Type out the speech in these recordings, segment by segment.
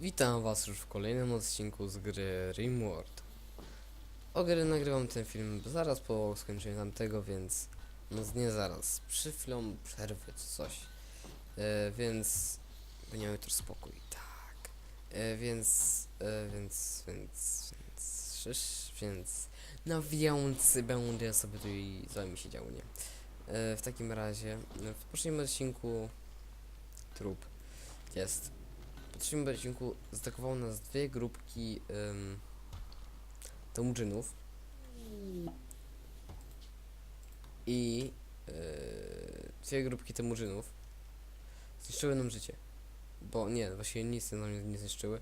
Witam was już w kolejnym odcinku z gry Rimworld. O gry nagrywam ten film zaraz po skończeniu tamtego, więc no nie zaraz, przy chwilą przerwy czy coś. E, więc będziemy już spokój, tak. E, więc, e, więc, więc, więc, szysz, więc, więc będę sobie tutaj z wami siedział, nie? E, w takim razie, w poprzednim odcinku trup jest poprzednim odcinku zaatakowało nas dwie grupki um, i yy, dwie grupki Temudżynów zniszczyły nam życie. Bo nie, właściwie nic nam nie, nie zniszczyły.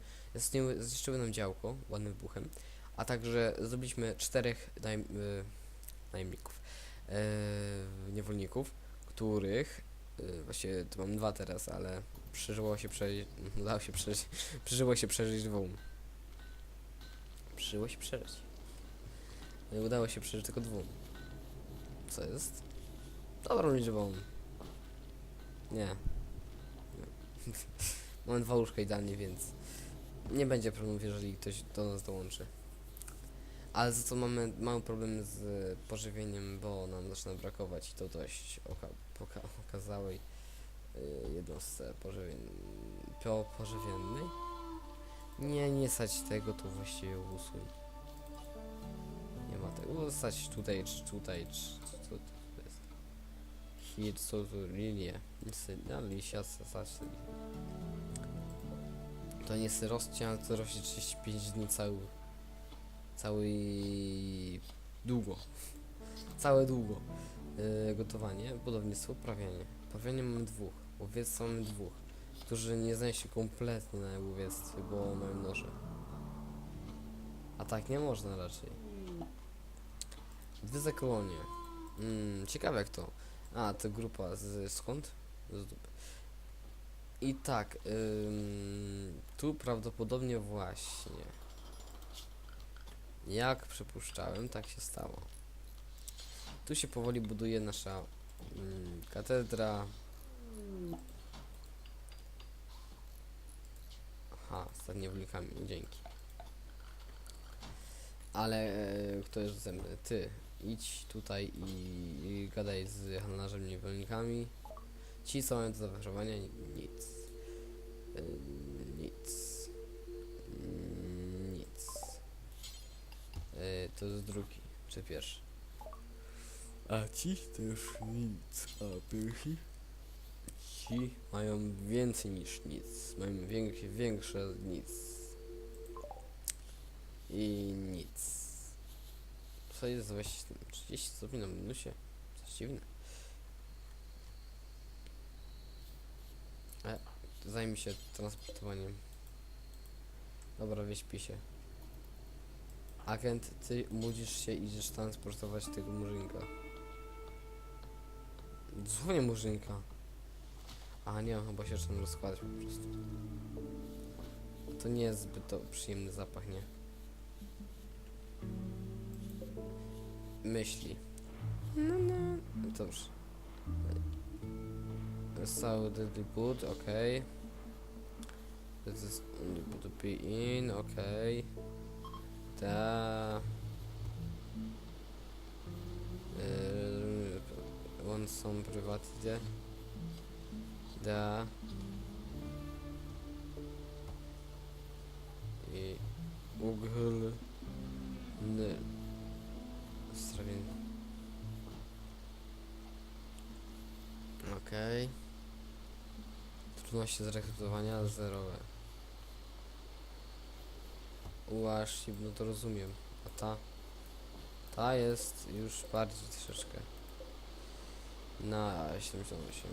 Zniszczyły, nam działko ładnym wybuchem, a także zrobiliśmy czterech najm, yy, najemników, yy, niewolników, których yy, to mam dwa teraz, ale przeżyło się przeżyć, udało się przeżyć, przeżyło się przeżyć dwóm. Przeżyło się przeżyć. Nie udało się przeżyć tylko dwóm. Co jest? Dobrą liczbą. Nie. Nie. Mam dwa łóżka idealnie, więc nie będzie problemów, jeżeli ktoś do nas dołączy. Ale za to mamy mały problem z pożywieniem, bo nam zaczyna brakować i to dość oka poka okazałej jednostce pożywień... po pożywiennej. Nie, nie stać tego, to właściwie usuń. Nie ma tego. Stać tutaj, czy tutaj, czy co to jest. Hit, co tu, linie. No, lisia, stać. To nie jest ale to rośnie 35 dni cały. Cały... długo. Całe długo. Yy, gotowanie, budownictwo, uprawianie. Uprawianie mamy dwóch, łowiectwo mamy dwóch, którzy nie znają się kompletnie na łowiectwie, bo mają noże. A tak nie można raczej. Dwie zakolonie. Mm, ciekawe jak to. A, to grupa z skąd? Z dupy. I tak, ym, tu prawdopodobnie właśnie. Jak przypuszczałem, tak się stało. Tu się powoli buduje nasza mm, katedra. Aha, z niewolnikami, dzięki. Ale e, kto jest ze mną? Ty, idź tutaj i, i gadaj z handlarzem niewolnikami. Ci co mają do nic. E, nic. Mm, Nic. E, to jest drugi, czy pierwszy? A ci też nic, a pierwsi? Ci mają więcej niż nic. Mają większe, większe nic. I nic. Co jest właśnie 30 stopni na minusie? Coś dziwne. E, zajmij się transportowaniem. Dobra, wyśpi się. Agent, ty budzisz się i idziesz transportować tego murzynka. Dzwonię murzynka. A nie, chyba się zaczynam rozkładać po prostu. To nie jest zbyt to przyjemny zapach, nie? Myśli. No, no. Dobrze. So, deadly boot, okay. This is only to be in, okay. Da. Some private Da. I uglny strawień. Okej. Trudności zrekrutowania zerowe. Ułaż, no to rozumiem. A ta? Ta jest już bardziej troszeczkę. Na 78.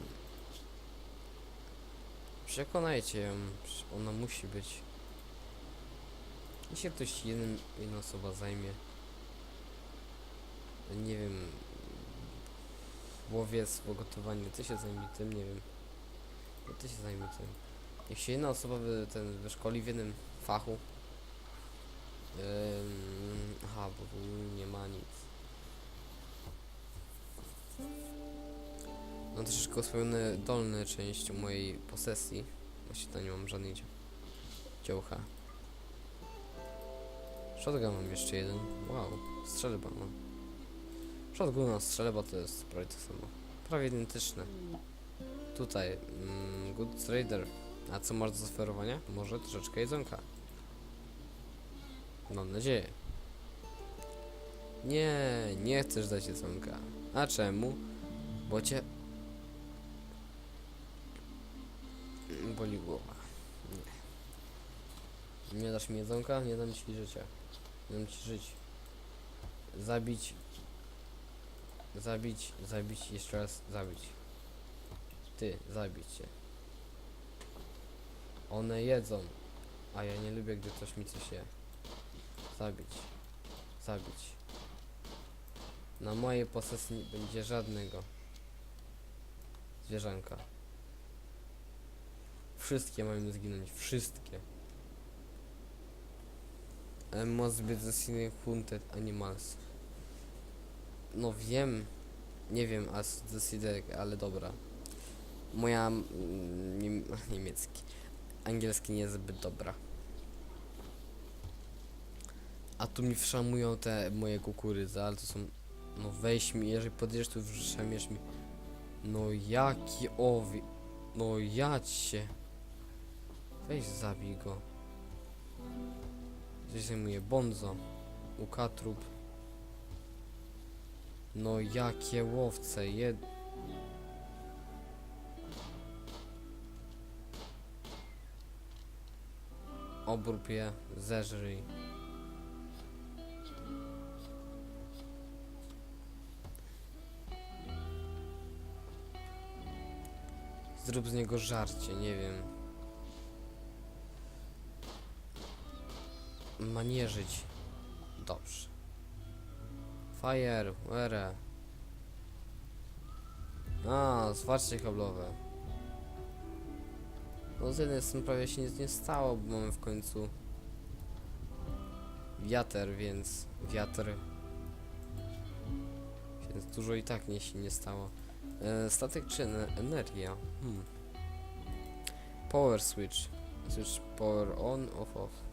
Przekonajcie ją, ona musi być. Jeśli ktoś jeden, jedna osoba zajmie, nie wiem, łowiectwo, gotowanie, ty się zajmie tym, nie wiem. No ty się zajmie tym. Niech się jedna osoba wy, ten wyszkoli w jednym fachu. Ym, aha, bo tu nie ma nic. Mam troszeczkę oswojone dolne część mojej posesji. Właściwie to nie mam żadnej Dziołcha. Shotgun mam jeszcze jeden. Wow, strzelba mam. Shotgun, strzelba to jest prawie to samo. Prawie identyczne. Tutaj, mm, Good Trader. A co masz do zaoferowania? Może troszeczkę jedzonka. Mam nadzieję. Nie, nie chcesz dać jedzonka. A czemu? Bo cię... Boli głowa. Nie. Nie dasz mi jedzonka? Nie dam ci życia. Nie dam ci żyć. Zabić. Zabić, zabić, jeszcze raz zabić. Ty, zabić cię. One jedzą. A ja nie lubię, gdy ktoś mi coś je. Zabić. Zabić. Na mojej posesji nie będzie żadnego zwierzanka. Wszystkie mają zginąć. Wszystkie. I must be the hunted animals. No wiem. Nie wiem, as decided, ale dobra. Moja mm, niem niemiecki. Angielski nie jest zbyt dobra. A tu mi wszamują te moje kukurydzy, ale to są... No weź mi, jeżeli podjedziesz tu wszamiesz mi... No jaki owi... No ja cię... Weź zabij go. Gdzieś zajmuje Bonzo. Ukatrup. No jakie łowce, jed... Obrób je, zeżryj. Zrób z niego żarcie, nie wiem. Manierzyć. Dobrze. Fire, where? A, zwarcie kablowe. No z jednej strony prawie się nic nie stało, bo mamy w końcu wiatr, więc wiatr więc dużo i tak nie się nie stało. E, statek czy ener- energia? Hmm. Power switch. Switch power on, off, off.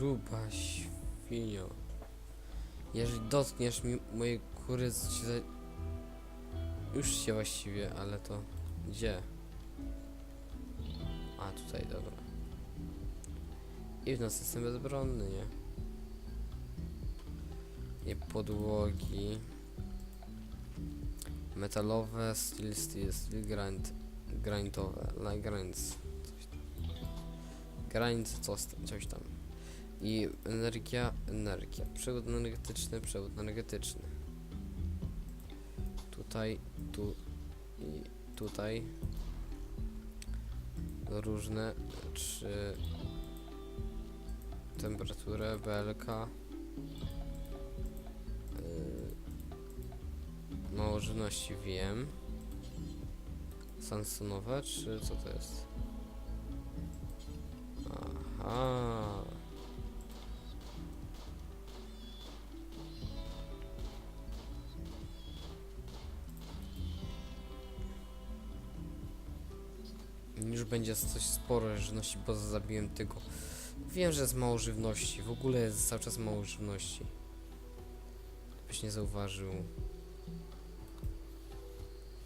Gruba świnio. Jeżeli dotkniesz mi mojej kury, ci za... Już się właściwie, ale to... Gdzie? A, tutaj, dobra. I w nas jestem bezbronny, nie? Nie podłogi. Metalowe, steel, steel, steel grind, grindowe, like grinds. Coś tam. Grind, coś, coś tam. I energia, energia. Przewód energetyczny, przewód energetyczny. Tutaj, tu i tutaj. Różne, czy temperaturę, BLK. Yy, mało żywności wiem. Sansonowe, czy co to jest? Aha. Już będzie coś sporo żywności, bo zabiłem tego. Wiem, że jest mało żywności. W ogóle jest cały czas mało żywności. Byś nie zauważył.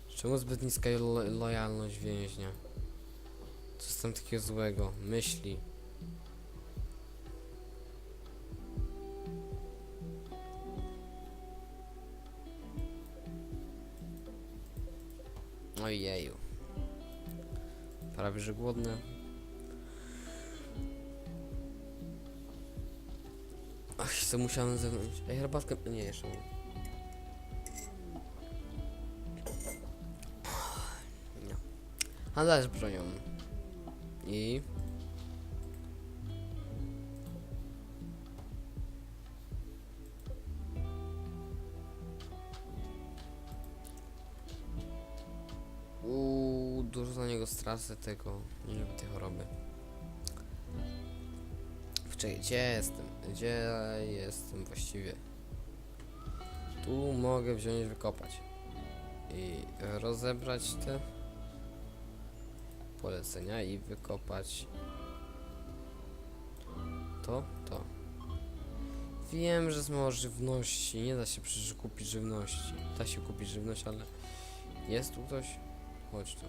Czemu zbyt niska lo lojalność więźnia? Co jest tam takiego złego? Myśli. Głodny. Ach, co musiałem zewnątrz. Ej, herbatkę. Nie, jeszcze nie. Handlarz bronią. I... Stracę tego. Nie lubię tej choroby. Czekaj, gdzie jestem? Gdzie jestem właściwie? Tu mogę wziąć, wykopać. I rozebrać te polecenia i wykopać to, to. Wiem, że z mało żywności, nie da się przecież kupić żywności. Da się kupić żywność, ale jest tu ktoś? Chodź tu.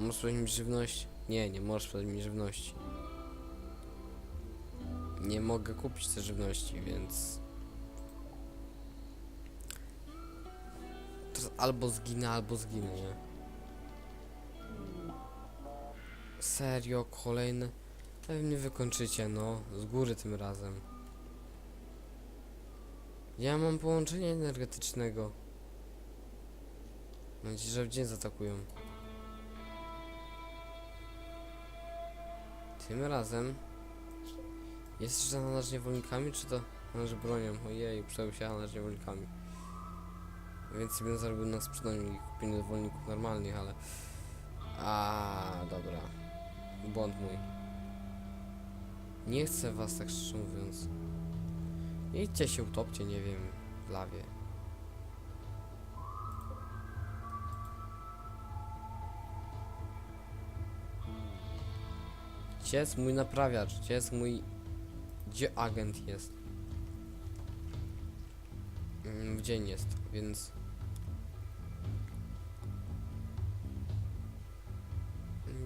Możesz sprzedać mi żywność? Nie, nie możesz sprzedać mi żywności. Nie mogę kupić tej żywności, więc... Teraz albo zginę, albo zginę, nie? Serio, kolejne... Pewnie wykończycie, no. Z góry tym razem. Ja mam połączenie energetycznego. Mam nadzieję, że w dzień zaatakują. Tym razem... Jest jeszcze handlarz niewolnikami, czy to handlarz bronią? Ojej, przydał się handlarz niewolnikami. Więcej bym zarobił na sprzedaniu i kupieniu niewolników normalnych, ale... A, dobra. Błąd mój. Nie chcę was tak szczerze mówiąc. Idźcie się utopcie, nie wiem, w lawie. Gdzie jest mój naprawiacz? Gdzie jest mój... Gdzie agent jest? Mm, W dzień jest, więc...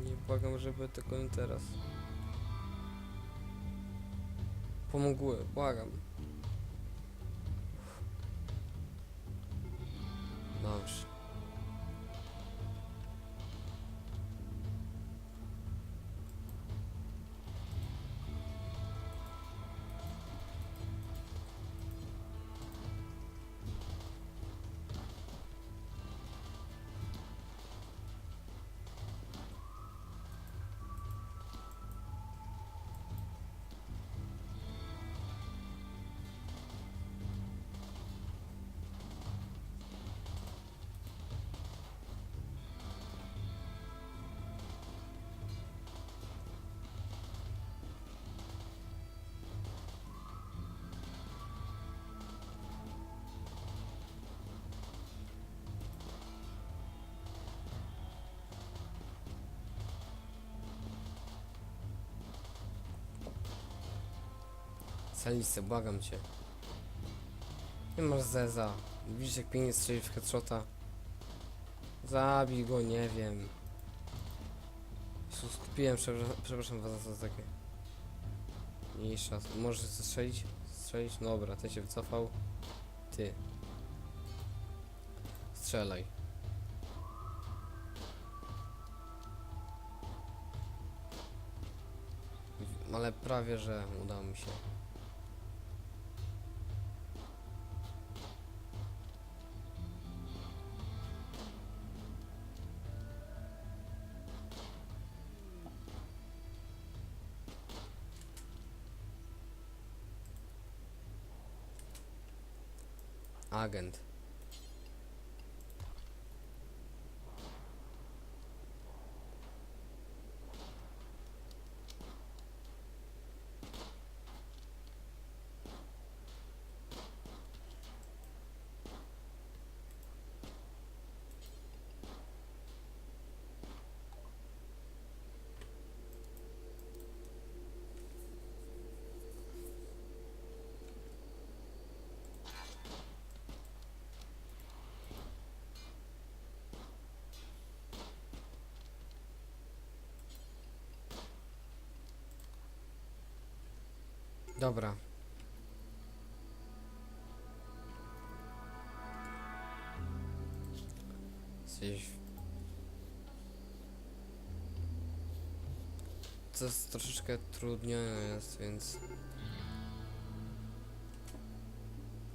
Nie błagam, żeby tylko nie teraz. Pomogły, błagam. Dobrze. Salisy, błagam cię. Nie masz zeza. Widzisz jak pięknie strzeli w headshota. Zabij go, nie wiem. Skupiłem, przepraszam, przepraszam was za to takie. Mniejsza. Możesz strzelić? Strzelić? No Dobra, ten się wycofał. Ty. Strzelaj. Ale prawie, że udało mi się. Agent. Dobra. To jest troszeczkę trudnione jest, więc...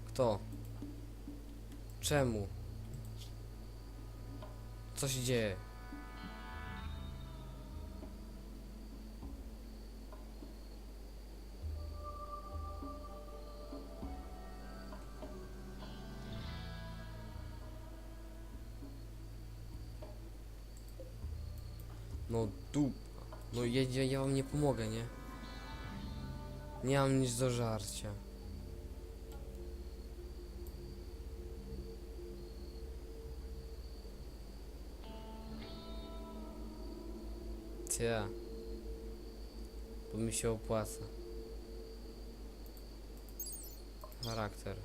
Kto? Czemu? Co się dzieje? Pomogę, nie? Nie mam nic do żarcia. Cia. Bo mi się opłaca. Charakter.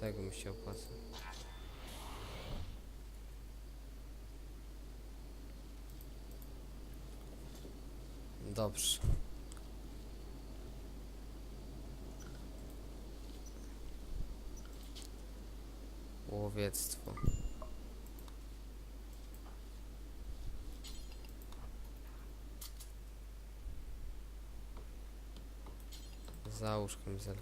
Tego mi się opłaca. Dobrze. Łowiectwo. Załóż kamizelkę.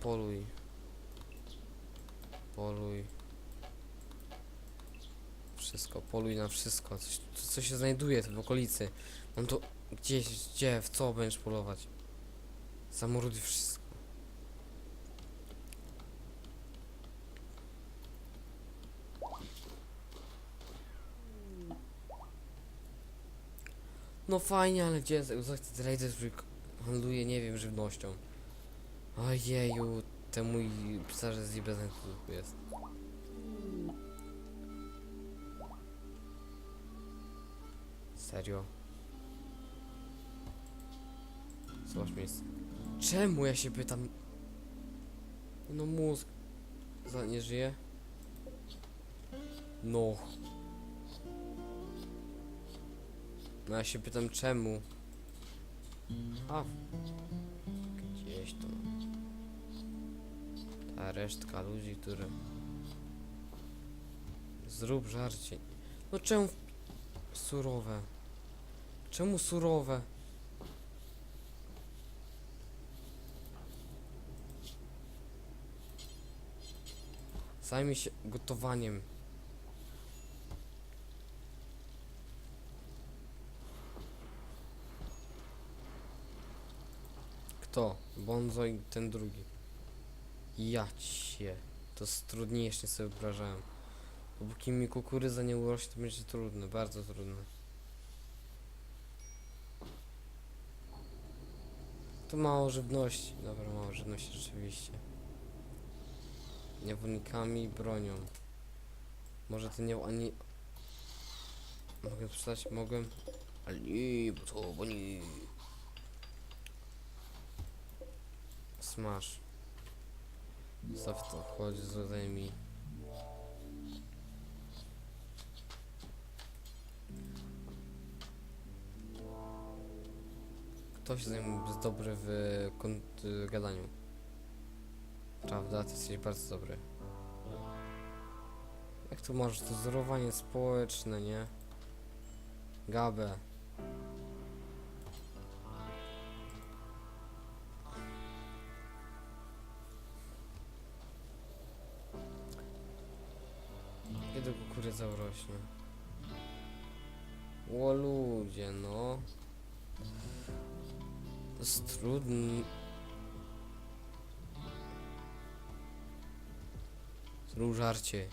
Poluj. Poluj. Wszystko, poluj na wszystko. Coś, co, się znajduje w okolicy. Mam to gdzieś, gdzie, w co będziesz polować? Zamorduj wszystko. No fajnie, ale gdzie k- handluje, nie wiem, żywnością? Ojeju, ten mój pisarz z tu jest. Serio? Zobacz miejsce. Czemu ja się pytam? No mózg. Za nie żyje? No. No ja się pytam czemu? A. Gdzieś to. Ta resztka ludzi, które... Zrób żarcie. No czemu... Surowe. Czemu surowe? Zajmij się gotowaniem. Kto? Bonzo i ten drugi. Ja cię. To jest trudniejsze sobie wyobrażałem. Dopóki mi kukurydza nie urośnie, to będzie trudne, bardzo trudne. To mało żywności. Dobra, mało żywności rzeczywiście. Niewolnikami i bronią. Może to nie ani... Mogę przeczytać? Mogłem? Ale nie, bo co, bo nie. Smash. Zostaw to, chodź, zajmij. Kto się zajmuje, jest dobry w gadaniu? Prawda? Ty jesteś bardzo dobry. Jak tu masz to wzorowanie społeczne, nie? Gabę. Kiedy kukurydza urośnie? O ludzie, no. Jest trudny. Zrób żarcie.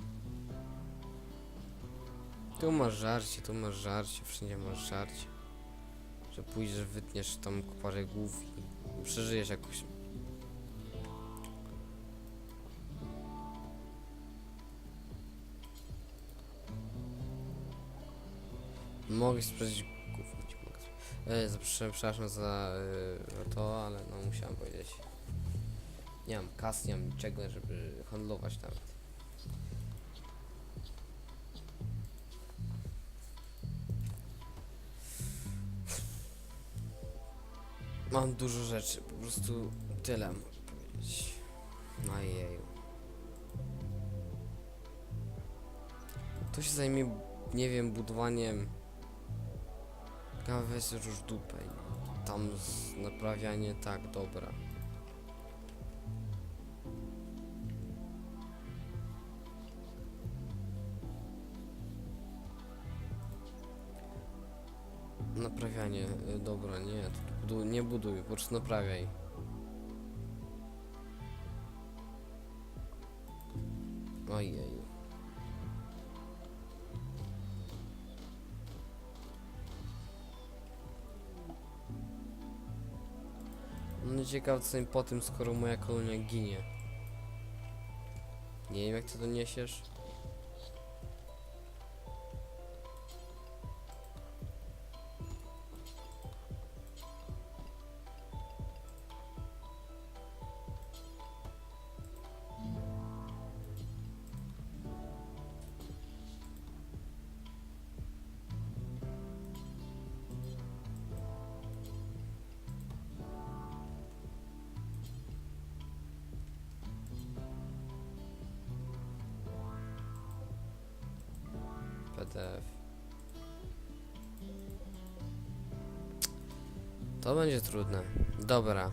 Tu masz żarcie, tu masz żarcie, wszędzie masz żarcie. Że pójdziesz, wytniesz tam parę głów i przeżyjesz jakoś. Mogę nie za- prze- przepraszam za e, to, ale no musiałem powiedzieć. Nie mam kas, nie mam niczego, żeby handlować nawet. Mam dużo rzeczy, po prostu tyle mogę powiedzieć. Najeju. To się zajmie, nie wiem, budowaniem Kawę róż dupę tam naprawianie tak, dobra. Naprawianie, y, dobra, nie, budu nie buduj, po prostu naprawiaj. Ojeju. Jestem ciekaw co im po tym, skoro moja kolonia ginie. Nie wiem jak ty to PDF. To będzie trudne. Dobra.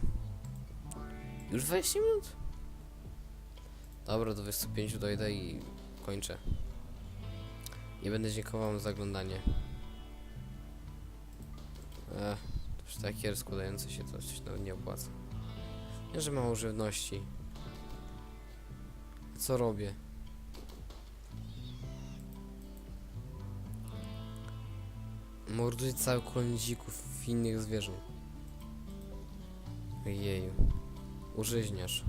Już 20 minut? Dobra, do 25 dojdę i kończę. Nie będę dziękował za oglądanie. Ech, to już tak kiepsko dające się to coś nawet nie opłaca. Nie, że mało żywności. Co robię? Morduje cały kolon dzików i innych zwierząt. Jeju. Użyźniasz.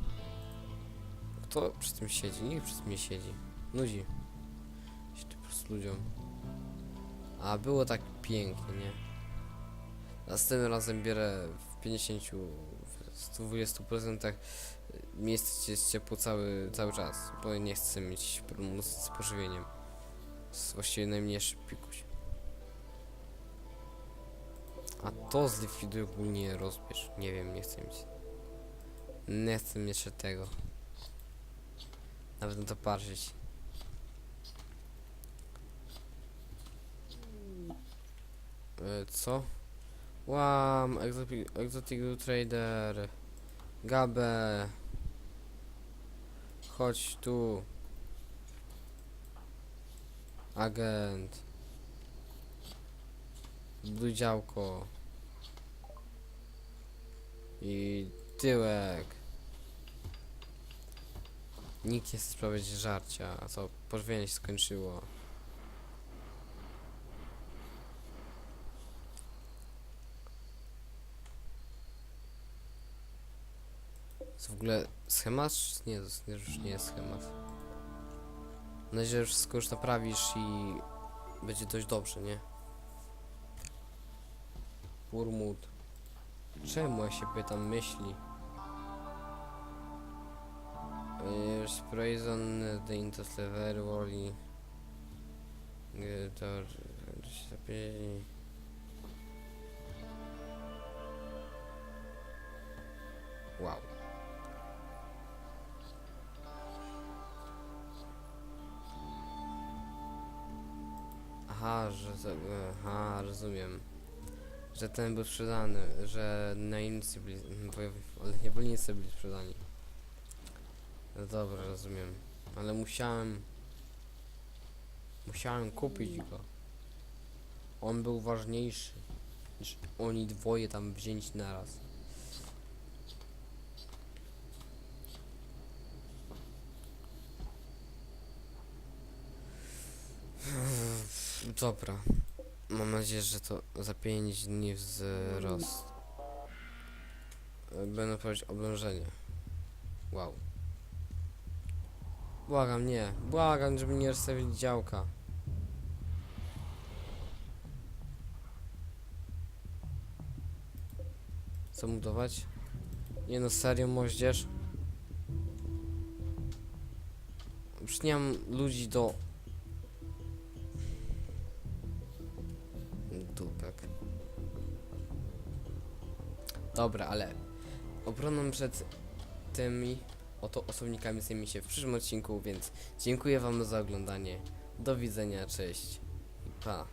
Kto przy tym siedzi? Nikt przy tym nie siedzi. Nudzi. Się po prostu ludziom. A było tak pięknie, nie? Następnym razem bierę w 50, w 120% miejsce jest ciepło cały, cały czas, bo nie chcę mieć problemu z, pożywieniem. jest właściwie najmniejszy pikuś. A to zlikwiduj ogólnie rozbierz. Nie wiem, nie chcę mieć. Nie chcę mieć tego. Nawet na to patrzeć. E, co? Łam, Exotic, exotic Trader. Gabe. Chodź tu. Agent. Buduj działko. I tyłek. Nikt nie chce sprawiać żarcia, a co pożywienie się skończyło. To w ogóle schemat? Nie, to już nie jest schemat. Mam nadzieję, że wszystko już naprawisz i będzie dość dobrze, nie? Urmut. Czemu ja się pytam myśli? Już Poison, The Intos Lever, Wally. To... Wow. Aha, że... Aha, rozumiem że ten był sprzedany, że najemnicy byli, ale niewolnicy byli sprzedani. No dobra, rozumiem. Ale musiałem... Musiałem kupić go. On był ważniejszy niż oni dwoje tam wzięci naraz. Dobra. Mam nadzieję, że to za 5 dni wzrost. Będę prowadzić oblężenie. Wow. Błagam, nie. Błagam, żeby nie rozstawili działka. Co budować? Nie no, serio, moździerz? Już nie mam ludzi do Dobra, ale obroną przed tymi oto osobnikami zajmie się w przyszłym odcinku, więc dziękuję wam za oglądanie. Do widzenia, cześć i pa.